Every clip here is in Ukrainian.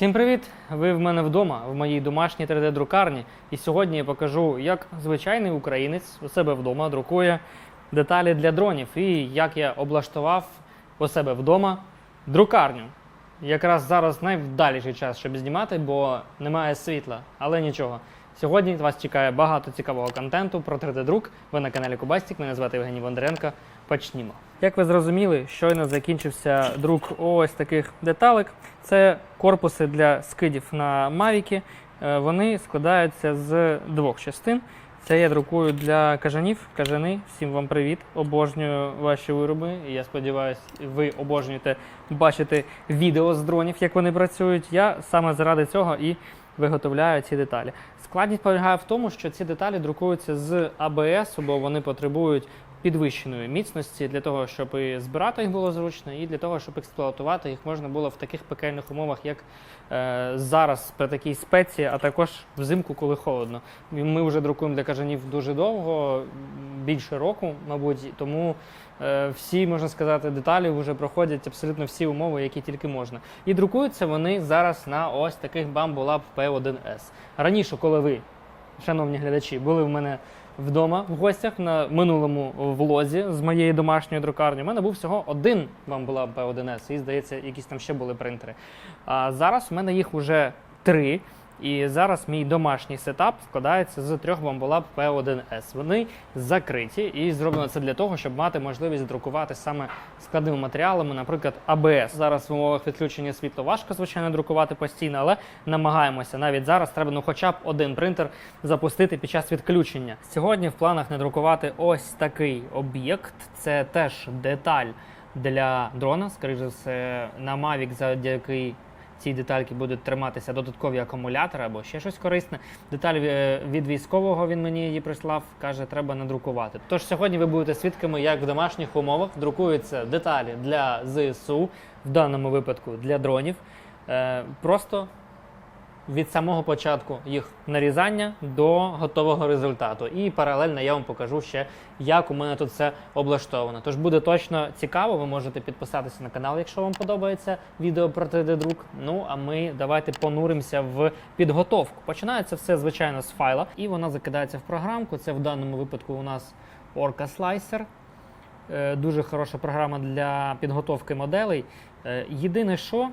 Всім привіт! Ви в мене вдома, в моїй домашній 3D-друкарні. І сьогодні я покажу, як звичайний українець у себе вдома друкує деталі для дронів і як я облаштував у себе вдома друкарню. Якраз зараз найвдаліший час, щоб знімати, бо немає світла, але нічого. Сьогодні вас чекає багато цікавого контенту про 3D-друк. Ви на каналі Кубастік. Мене звати Євгеній Бондаренко. Почнімо. Як ви зрозуміли, щойно закінчився друк ось таких деталек. Це корпуси для скидів на Мавіки. Е, Вони складаються з двох частин. Це я друкую для кажанів. Кажани, всім вам привіт. Обожнюю ваші вироби. І я сподіваюся, ви обожнюєте бачити відео з дронів, як вони працюють. Я саме заради цього і виготовляю ці деталі. Складність полягає в тому, що ці деталі друкуються з АБС, бо вони потребують підвищеної міцності для того, щоб і збирати їх було зручно, і для того, щоб експлуатувати їх можна було в таких пекельних умовах, як е, зараз при такій спеці, а також взимку, коли холодно. Ми вже друкуємо для кажанів дуже довго, більше року, мабуть, тому е, всі, можна сказати, деталі вже проходять абсолютно всі умови, які тільки можна. І друкуються вони зараз на ось таких Bambu P1S. Раніше, коли ви, шановні глядачі, були в мене вдома в гостях на минулому влозі з моєї домашньої друкарні. У мене був всього один Bambu P1S, і здається, якісь там ще були принтери. А зараз у мене їх уже три. І зараз мій домашній сетап складається з трьох Bambu P1S. Вони закриті, і зроблено це для того, щоб мати можливість друкувати саме складними матеріалами, наприклад, ABS. Зараз в умовах відключення світла важко, звичайно, друкувати постійно, але намагаємося. Навіть зараз треба ну, хоча б один принтер запустити під час відключення. Сьогодні в планах не друкувати ось такий об'єкт. Це теж деталь для дрона, скоріш за все, на Mavic, завдяки ці детальки будуть триматися додаткові акумулятори або ще щось корисне. Деталь е, від військового він мені її прислав, каже, треба надрукувати. Тож сьогодні ви будете свідками, як в домашніх умовах друкуються деталі для ЗСУ, в даному випадку для дронів. Е, Просто від самого початку їх нарізання до готового результату. І паралельно я вам покажу ще, як у мене тут все облаштовано. Тож буде точно цікаво. Ви можете підписатися на канал, якщо вам подобається відео про 3D-друк. Ну а ми давайте понуримося в підготовку. Починається все, звичайно, з файла, і вона закидається в програмку. Це в даному випадку у нас Orca Slicer. Е, Дуже хороша програма для підготовки моделей. Е, Єдине, що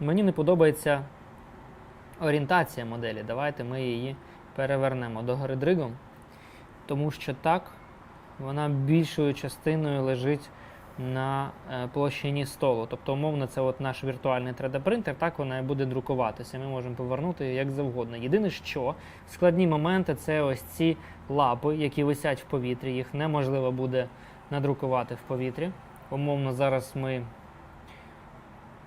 мені не подобається орієнтація моделі. Давайте ми її перевернемо догори дригом, тому що так вона більшою частиною лежить на е, площині столу. Тобто, умовно, це от наш віртуальний 3D-принтер, так вона і буде друкуватися. Ми можемо повернути як завгодно. Єдине, що складні моменти це ось ці лапи, які висять в повітрі. Їх неможливо буде надрукувати в повітрі. Умовно, зараз ми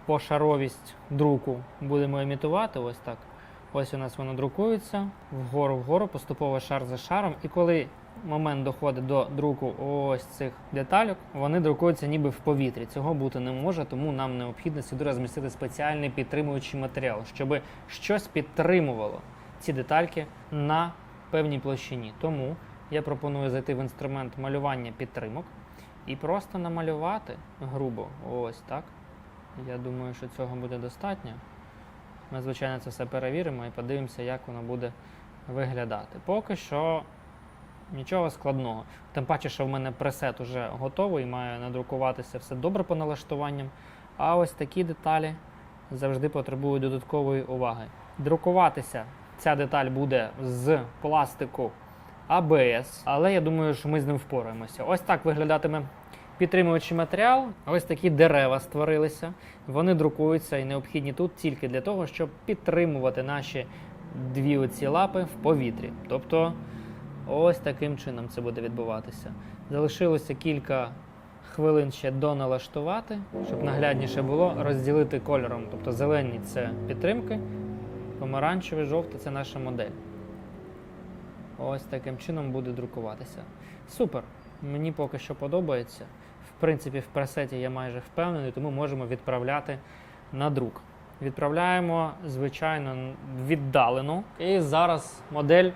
пошаровість друку будемо імітувати. Ось так. Ось у нас воно друкується вгору вгору, поступово шар за шаром. І коли момент доходить до друку ось цих детальок, вони друкуються ніби в повітрі. Цього бути не може, тому нам необхідно сюди розмістити спеціальний підтримуючий матеріал, щоб щось підтримувало ці детальки на певній площині. Тому я пропоную зайти в інструмент малювання підтримок і просто намалювати грубо ось так. Я думаю, що цього буде достатньо. Ми, звичайно, це все перевіримо і подивимося, як воно буде виглядати. Поки що нічого складного. Тим паче, що в мене пресет уже готовий, має надрукуватися все добре по налаштуванням. А ось такі деталі завжди потребують додаткової уваги. Друкуватися ця деталь буде з пластику ABS, але я думаю, що ми з ним впораємося. Ось так виглядатиме підтримуючий матеріал. Ось такі дерева створилися. Вони друкуються і необхідні тут тільки для того, щоб підтримувати наші дві оці лапи в повітрі. Тобто, ось таким чином це буде відбуватися. Залишилося кілька хвилин ще доналаштувати, щоб наглядніше було розділити кольором. Тобто зелені це підтримки, помаранчевий, жовтий це наша модель. Ось таким чином буде друкуватися. Супер! Мені поки що подобається. В принципі, в пресеті я майже впевнений, тому можемо відправляти на друк. Відправляємо, звичайно, віддалено. І зараз модель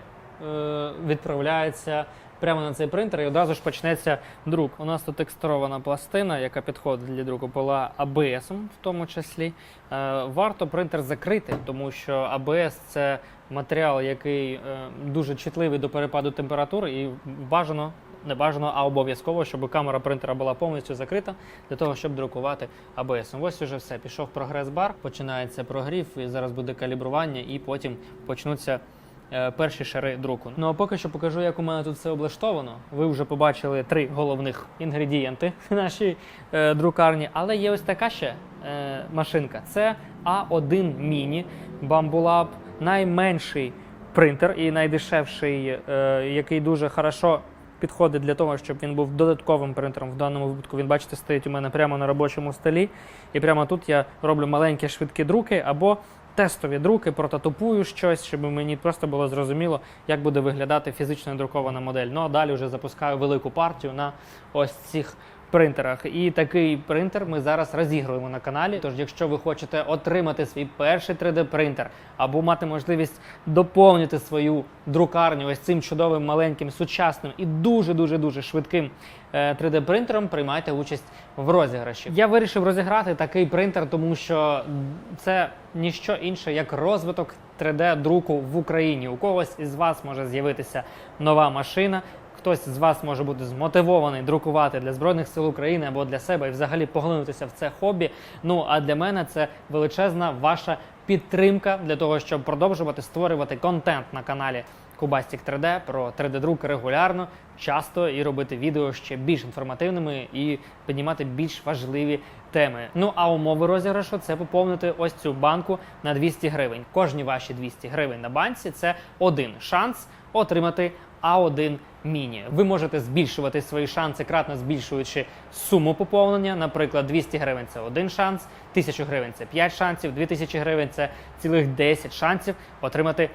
е, відправляється прямо на цей принтер і одразу ж почнеться друк. У нас тут текстурована пластина, яка підходить для друку, була ABS в тому числі. Е, Варто принтер закрити, тому що ABS це матеріал, який е, дуже чутливий до перепаду температури, і бажано, не бажано, а обов'язково, щоб камера принтера була повністю закрита для того, щоб друкувати ABS. Ось уже все. Пішов прогрес-бар, починається прогрів, і зараз буде калібрування, і потім почнуться е, перші шари друку. Ну а поки що покажу, як у мене тут все облаштовано. Ви вже побачили три головних інгредієнти нашій е, друкарні, але є ось така ще е, машинка. Це A1 Mini Bamboo Lab, найменший принтер і найдешевший, е, який дуже хорошо підходить для того, щоб він був додатковим принтером. В даному випадку він, бачите, стоїть у мене прямо на робочому столі. І прямо тут я роблю маленькі швидкі друки або тестові друки, прототипую щось, щоб мені просто було зрозуміло, як буде виглядати фізично друкована модель. Ну а далі вже запускаю велику партію на ось цих принтерах. І такий принтер ми зараз розігруємо на каналі. Тож, якщо ви хочете отримати свій перший 3D-принтер або мати можливість доповнити свою друкарню ось цим чудовим маленьким сучасним і дуже дуже дуже швидким е, 3D-принтером, приймайте участь в розіграші. Я вирішив розіграти такий принтер, тому що це ніщо інше як розвиток 3D-друку в Україні. У когось із вас може з'явитися нова машина. Хтось з вас може бути змотивований друкувати для Збройних сил України або для себе і взагалі поглинутися в це хобі. Ну а для мене це величезна ваша підтримка для того, щоб продовжувати створювати контент на каналі Кубастік 3D про 3D-друк регулярно, часто і робити відео ще більш інформативними і піднімати більш важливі теми. Ну а умови розіграшу це поповнити ось цю банку на 200 гривень. Кожні ваші 200 гривень на банці це один шанс отримати А1 міні. Ви можете збільшувати свої шанси, кратно збільшуючи суму поповнення. Наприклад, 200 гривень це один шанс, 1000 гривень це 5 шансів, 2000 гривень це цілих 10 шансів отримати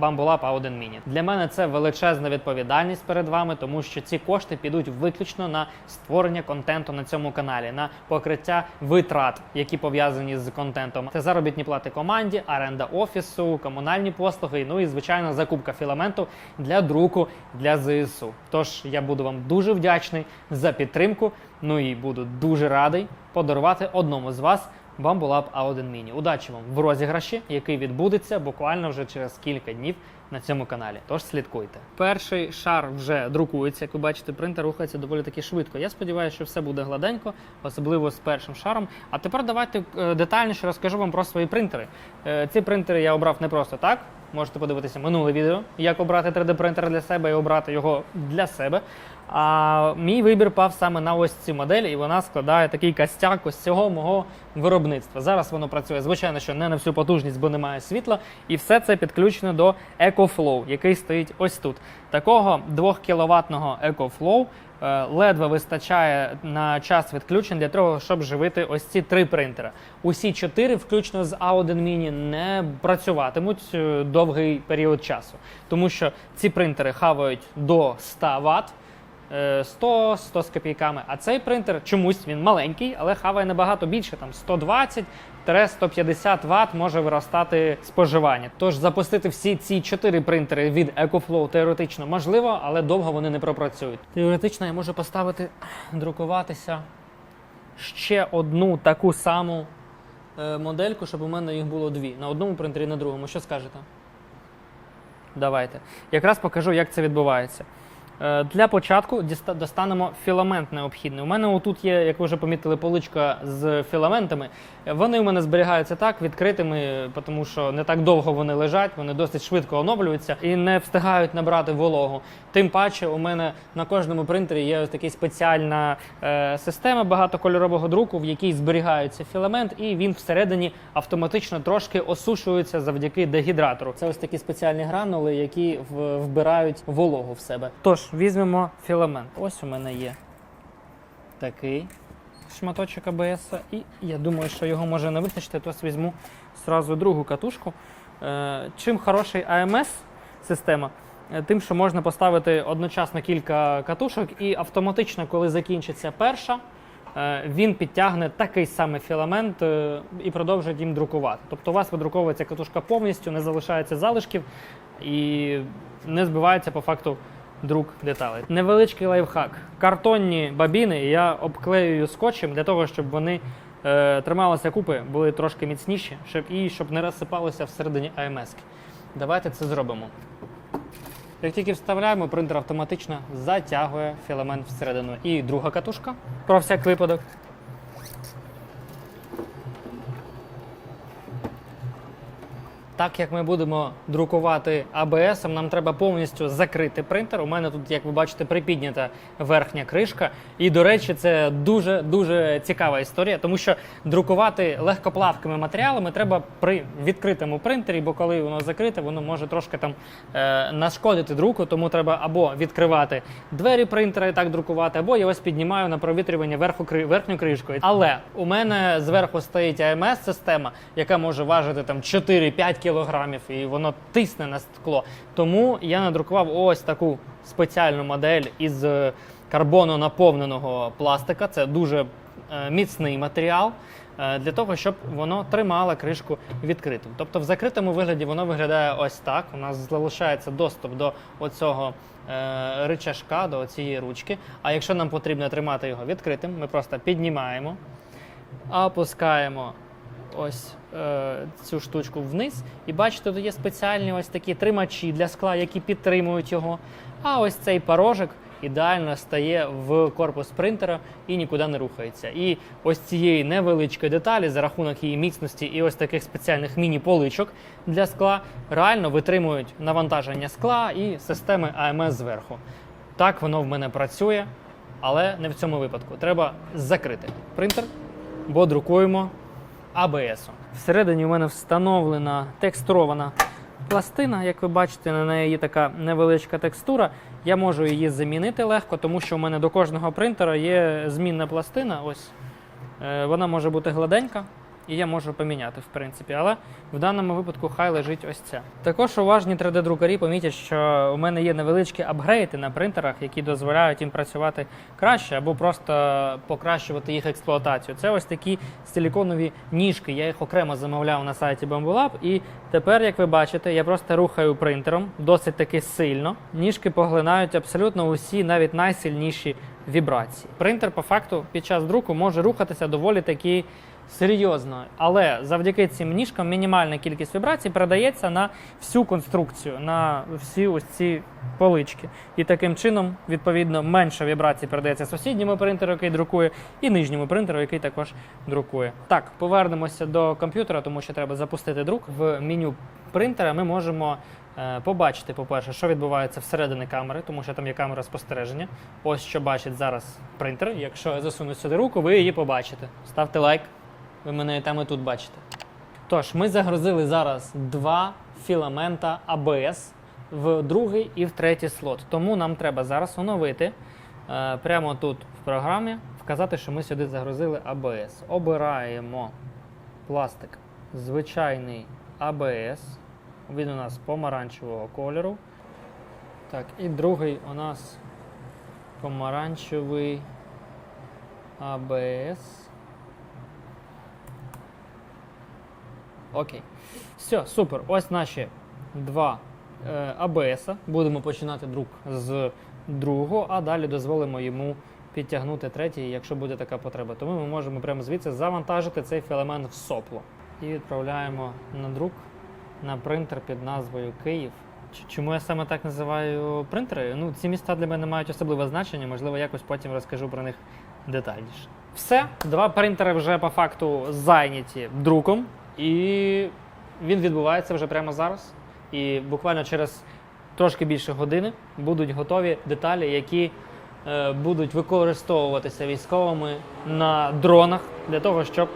Bamboo Lab A1 Mini. Для мене це величезна відповідальність перед вами, тому що ці кошти підуть виключно на створення контенту на цьому каналі, на покриття витрат, які пов'язані з контентом. Це заробітні плати команді, оренда офісу, комунальні послуги, ну і звичайно закупка філаменту для друку для ЗСУ. Тож я буду вам дуже вдячний за підтримку. Ну і буду дуже радий подарувати одному з вас Bamboo Lab A1 Mini. Удачі вам в розіграші, який відбудеться буквально вже через кілька днів на цьому каналі. Тож слідкуйте. Перший шар вже друкується. Як ви бачите, принтер рухається доволі таки швидко. Я сподіваюся, що все буде гладенько, особливо з першим шаром. А тепер давайте е, детальніше розкажу вам про свої принтери. Е, Ці принтери я обрав не просто так. Можете подивитися минуле відео, як обрати 3D-принтер для себе і обрати його для себе. А мій вибір пав саме на ось ці моделі, і вона складає такий костяк ось цього мого виробництва. Зараз воно працює, звичайно, що не на всю потужність, бо немає світла. І все це підключено до EcoFlow, який стоїть ось тут. Такого 2 кіловатного EcoFlow е, ледве вистачає на час відключень для того, щоб живити ось ці три принтери. Усі чотири, включно з A1 Mini, не працюватимуть е, довгий період часу, тому що ці принтери хавають до 100 Вт. 100, 100 з копійками. А цей принтер чомусь він маленький, але хаває набагато більше, там 120-150 Вт може виростати споживання. Тож запустити всі ці чотири принтери від EcoFlow теоретично можливо, але довго вони не пропрацюють. Теоретично я можу поставити друкуватися ще одну таку саму е, модельку, щоб у мене їх було дві. На одному принтері, на другому. Що скажете? Давайте. Якраз покажу, як це відбувається. Е, Для початку достанемо філамент необхідний. У мене отут є, як ви вже помітили, поличка з філаментами. Е, Вони у мене зберігаються так відкритими, тому що не так довго вони лежать, вони досить швидко оновлюються і не встигають набрати вологу. Тим паче, у мене на кожному принтері є ось така спеціальна е, система багатокольорового друку, в якій зберігається філамент, і він всередині автоматично трошки осушується завдяки дегідратору. Це ось такі спеціальні гранули, які вбирають вологу в себе. Тож візьмемо філамент. Ось у мене є такий шматочок АБС, і я думаю, що його може не вистачити, тож візьму зразу другу катушку. Е, Чим хороший АМС система? Е, Тим, що можна поставити одночасно кілька катушок, і автоматично, коли закінчиться перша, е, він підтягне такий самий філамент і продовжить їм друкувати. Тобто у вас видруковується катушка повністю, не залишається залишків і не збивається по факту друк деталей. Невеличкий лайфхак. Картонні бабіни я обклеюю скотчем для того, щоб вони е, трималися купи, були трошки міцніші, щоб і щоб не розсипалося всередині АМС. Давайте це зробимо. Як тільки вставляємо, принтер автоматично затягує філамент всередину. І друга катушка про всяк випадок. Так як ми будемо друкувати ABS, нам треба повністю закрити принтер. У мене тут, як ви бачите, припіднята верхня кришка. І, до речі, це дуже дуже цікава історія, тому що друкувати легкоплавкими матеріалами треба при відкритому принтері, бо коли воно закрите, воно може трошки там е, нашкодити друку. Тому треба або відкривати двері принтера і так друкувати, або я ось піднімаю на провітрювання верху верхню кришкою. Але у мене зверху стоїть АМС система, яка може важити там 4-5 кілограмів, і воно тисне на скло. Тому я надрукував ось таку спеціальну модель із е, карбону наповненого пластика. Це дуже е, міцний матеріал. е, Для того щоб воно тримало кришку відкритим. Тобто в закритому вигляді воно виглядає ось так. У нас залишається доступ до оцього е, рычажка, до цієї ручки. А якщо нам потрібно тримати його відкритим, ми просто піднімаємо, опускаємо ось е, цю штучку вниз. І бачите, тут є спеціальні ось такі тримачі для скла, які підтримують його. А ось цей порожок ідеально стає в корпус принтера і нікуди не рухається. І ось цієї невеличкої деталі за рахунок її міцності і ось таких спеціальних міні-поличок для скла реально витримують навантаження скла і системи АМС зверху. Так воно в мене працює, але не в цьому випадку. Треба закрити принтер, бо друкуємо ABS. Всередині у мене встановлена текстурована пластина. Як ви бачите, на неї є така невеличка текстура. Я можу її замінити легко, тому що у мене до кожного принтера є змінна пластина. Ось Е, вона може бути гладенька, і я можу поміняти, в принципі. Але в даному випадку хай лежить ось ця. Також уважні 3D-друкарі помітять, що у мене є невеличкі апгрейди на принтерах, які дозволяють їм працювати краще або просто покращувати їх експлуатацію. Це ось такі силіконові ніжки. Я їх окремо замовляв на сайті Bambulab. І тепер, як ви бачите, я просто рухаю принтером досить таки сильно. Ніжки поглинають абсолютно усі, навіть найсильніші вібрації. Принтер по факту під час друку може рухатися доволі таки серйозно, але завдяки цим ніжкам мінімальна кількість вібрацій передається на всю конструкцію, на всі ось ці полички. І таким чином, відповідно, менше вібрацій передається сусідньому принтеру, який друкує, і нижньому принтеру, який також друкує. Так, повернемося до комп'ютера, тому що треба запустити друк. В меню принтера ми можемо е, побачити, по-перше, що відбувається всередині камери, тому що там є камера спостереження. Ось що бачить зараз принтер. Якщо я засуну сюди руку, ви її побачите. Ставте лайк, ви мене там і тут бачите. Тож, ми загрузили зараз два філамента ABS в другий і в третій слот. Тому нам треба зараз оновити е, прямо тут в програмі, вказати, що ми сюди загрузили ABS. Обираємо пластик звичайний ABS. Він у нас помаранчевого кольору. Так, і другий у нас помаранчевий ABS. Окей. Все, супер. Ось наші два е, АБС. Будемо починати друк з другого, а далі дозволимо йому підтягнути третій, якщо буде така потреба. Тому ми можемо прямо звідси завантажити цей філамент в сопло. І відправляємо на друк на принтер під назвою Київ. Чому я саме так називаю принтери? Ну, ці міста для мене мають особливе значення, можливо, якось потім розкажу про них детальніше. Все, два принтери вже по факту зайняті друком, і він відбувається вже прямо зараз. І буквально через трошки більше години будуть готові деталі, які е, будуть використовуватися військовими на дронах для того, щоб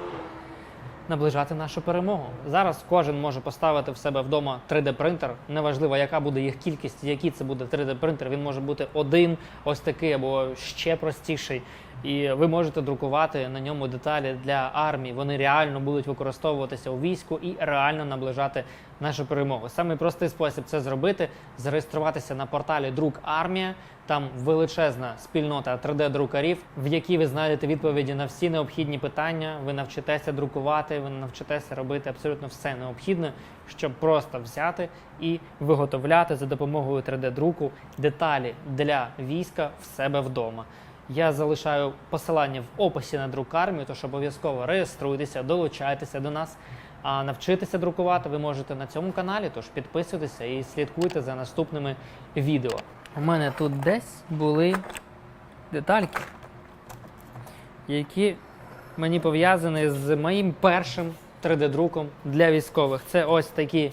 наближати нашу перемогу. Зараз кожен може поставити в себе вдома 3D-принтер. Неважливо, яка буде їх кількість, який це буде 3D-принтер. Він може бути один, ось такий, або ще простіший. І ви можете друкувати на ньому деталі для армії. Вони реально будуть використовуватися у війську і реально наближати нашу перемогу. Самий простий спосіб це зробити зареєструватися на порталі Друк Армія. Там величезна спільнота 3D-друкарів, в якій ви знайдете відповіді на всі необхідні питання. Ви навчитеся друкувати, ви навчитеся робити абсолютно все необхідне, щоб просто взяти і виготовляти за допомогою 3D-друку деталі для війська в себе вдома. Я залишаю посилання в описі на друк армію, тож обов'язково реєструйтеся, долучайтеся до нас. А навчитися друкувати ви можете на цьому каналі, тож підписуйтеся і слідкуйте за наступними відео. У мене тут десь були детальки, які мені пов'язані з моїм першим 3D-друком для військових. Це ось такі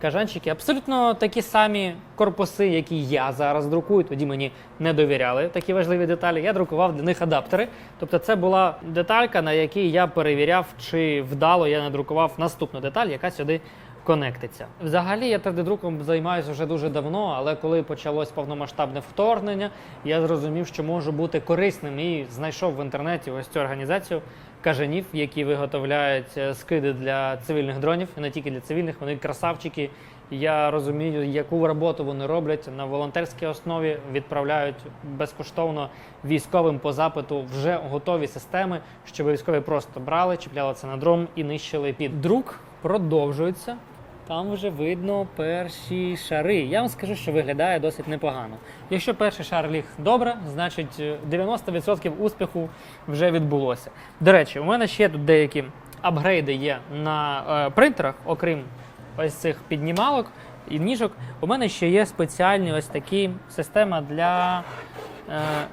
кажанчики, абсолютно такі самі корпуси, які я зараз друкую. Тоді мені не довіряли такі важливі деталі. Я друкував для них адаптери. Тобто, це була деталька, на якій я перевіряв, чи вдало я надрукував наступну деталь, яка сюди конектиться. Взагалі я 3D-друком займаюся вже дуже давно, але коли почалось повномасштабне вторгнення, я зрозумів, що можу бути корисним і знайшов в інтернеті ось цю організацію кажанів, які виготовляють е, скиди для цивільних дронів, і не тільки для цивільних, вони красавчики. Я розумію, яку роботу вони роблять на волонтерській основі, відправляють безкоштовно військовим по запиту вже готові системи, щоб військові просто брали, чіпляли це на дрон і нищили під друк. Продовжується. Там вже видно перші шари. Я вам скажу, що виглядає досить непогано. Якщо перший шар ліг добре, значить е, 90% успіху вже відбулося. До речі, у мене ще тут деякі апгрейди є на е, принтерах, окрім ось цих піднімалок і ніжок. У мене ще є спеціальні ось такі система для. Е, е,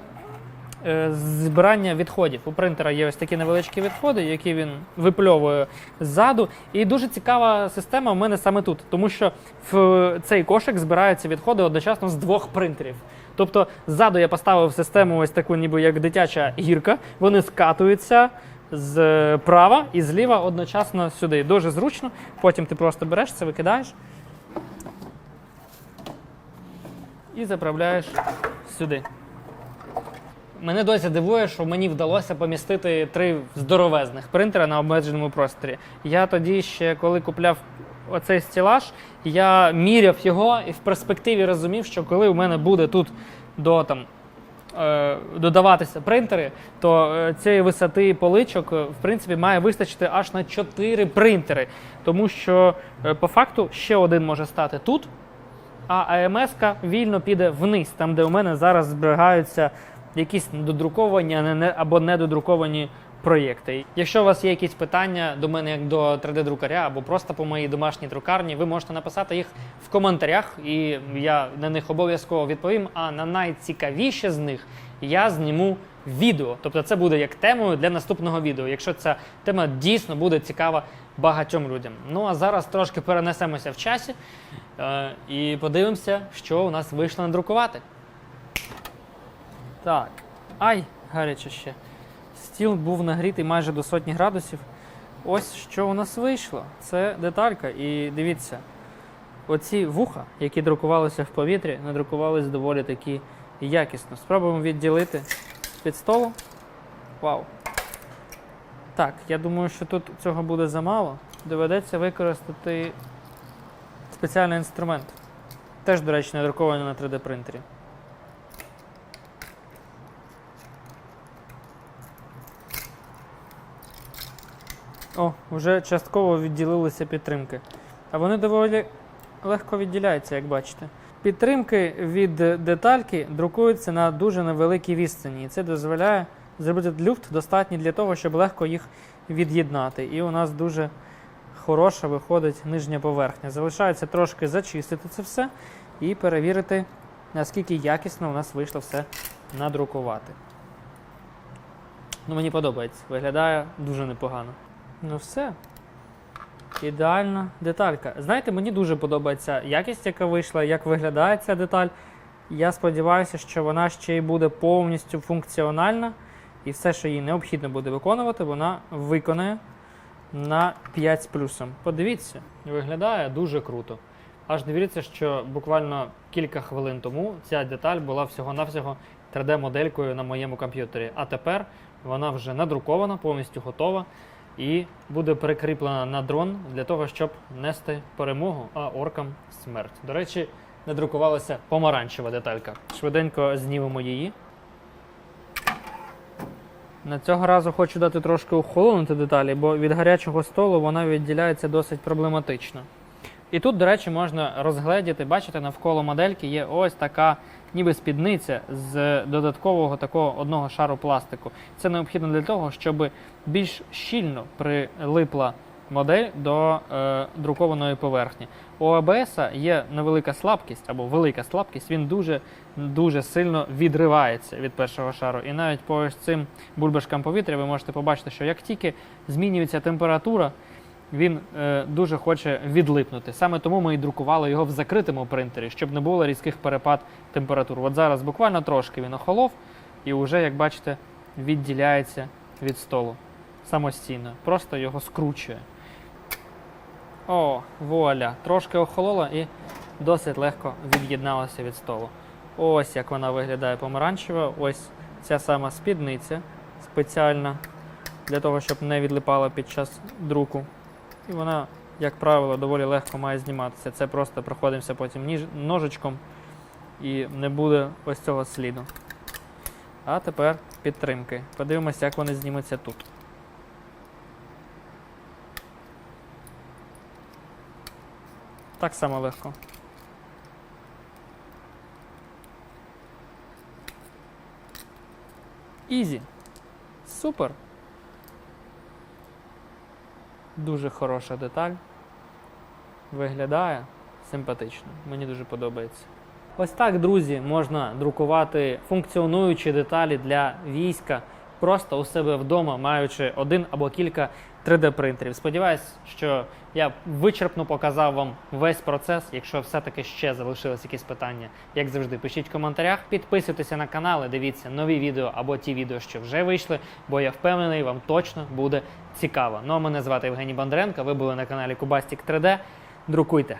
збирання відходів. У принтера є ось такі невеличкі відходи, які він випльовує ззаду. І дуже цікава система у мене саме тут, тому що в цей кошик збираються відходи одночасно з двох принтерів. Тобто ззаду я поставив систему ось таку, ніби як дитяча гірка. Вони скатуються з права і зліва одночасно сюди. Дуже зручно. Потім ти просто береш це, викидаєш і заправляєш сюди. Мене досі дивує, що мені вдалося помістити три здоровезних принтера на обмеженому просторі. Я тоді ще, коли купляв оцей стілаж, я міряв його і в перспективі розумів, що коли у мене буде тут до там. е, Додаватися принтери, то е, цієї висоти поличок е, в принципі має вистачити аж на 4 принтери, тому що по факту ще один може стати тут, а АМС-ка вільно піде вниз, там де у мене зараз зберігаються якісь додруковані або недодруковані проєкти. Якщо у вас є якісь питання до мене як до 3D-друкаря або просто по моїй домашній друкарні, ви можете написати їх в коментарях, і я на них обов'язково відповім. А на найцікавіші з них я зніму відео. Тобто це буде як темою для наступного відео, якщо ця тема дійсно буде цікава багатьом людям. Ну а зараз трошки перенесемося в часі е, і подивимося, що у нас вийшло надрукувати. Так. Ай, гаряче ще. Стіл був нагрітий майже до сотні градусів. Ось що у нас вийшло. Це деталька. І дивіться, оці вуха, які друкувалися в повітрі, надрукувались доволі таки якісно. Спробуємо відділити під столу. Вау. Так, я думаю, що тут цього буде замало. Доведеться використати спеціальний інструмент. Теж, до речі, надрукований на 3D принтері. О, вже частково відділилися підтримки. А вони доволі легко відділяються, як бачите. Підтримки від детальки друкуються на дуже невеликій відстані, і це дозволяє зробити люфт достатній для того, щоб легко їх від'єднати. І у нас дуже хороша виходить нижня поверхня. Залишається трошки зачистити це все і перевірити, наскільки якісно у нас вийшло все надрукувати. Ну, мені подобається, виглядає дуже непогано. Ну все. Ідеальна деталька. Знаєте, мені дуже подобається якість, яка вийшла, як виглядає ця деталь. Я сподіваюся, що вона ще й буде повністю функціональна, і все, що їй необхідно буде виконувати, вона виконає на 5 з плюсом. Подивіться, виглядає дуже круто. Аж не віриться, що буквально кілька хвилин тому ця деталь була всього-навсього 3D-моделькою на моєму комп'ютері. А тепер вона вже надрукована, повністю готова і буде прикріплена на дрон для того, щоб нести перемогу, а оркам смерть. До речі, надрукувалася помаранчева деталька. Швиденько знімемо її. На цього разу хочу дати трошки охолонути деталі, бо від гарячого столу вона відділяється досить проблематично. І тут, до речі, можна розгледіти, бачите, навколо модельки є ось така ніби спідниця з додаткового такого одного шару пластику. Це необхідно для того, щоб більш щільно прилипла модель до е, друкованої поверхні. У АБС є невелика слабкість або велика слабкість, він дуже дуже сильно відривається від першого шару. І навіть по ось цим бульбашкам повітря ви можете побачити, що як тільки змінюється температура, він е, дуже хоче відлипнути. Саме тому ми і друкували його в закритому принтері, щоб не було різких перепад температур. От зараз буквально трошки він охолов і вже, як бачите, відділяється від столу самостійно. Просто його скручує. О, вуаля! Трошки охолола і досить легко від'єдналася від столу. Ось як вона виглядає помаранчева. Ось ця сама спідниця спеціальна для того, щоб не відлипала під час друку. І вона, як правило, доволі легко має зніматися. Це просто проходимося потім ніж, ножичком і не буде ось цього сліду. А тепер підтримки. Подивимося, як вони знімуться тут. Так само легко. Ізі. Супер. Дуже хороша деталь. Виглядає симпатично. Мені дуже подобається. Ось так, друзі, можна друкувати функціонуючі деталі для війська просто у себе вдома, маючи один або кілька 3D-принтерів. Сподіваюсь, що я вичерпно показав вам весь процес. Якщо все-таки ще залишились якісь питання, як завжди, пишіть в коментарях, підписуйтеся на канал і дивіться нові відео або ті відео, що вже вийшли, бо я впевнений, вам точно буде цікаво. Ну а мене звати Євгеній Бондаренко. Ви були на каналі Кубастік 3D. Друкуйте.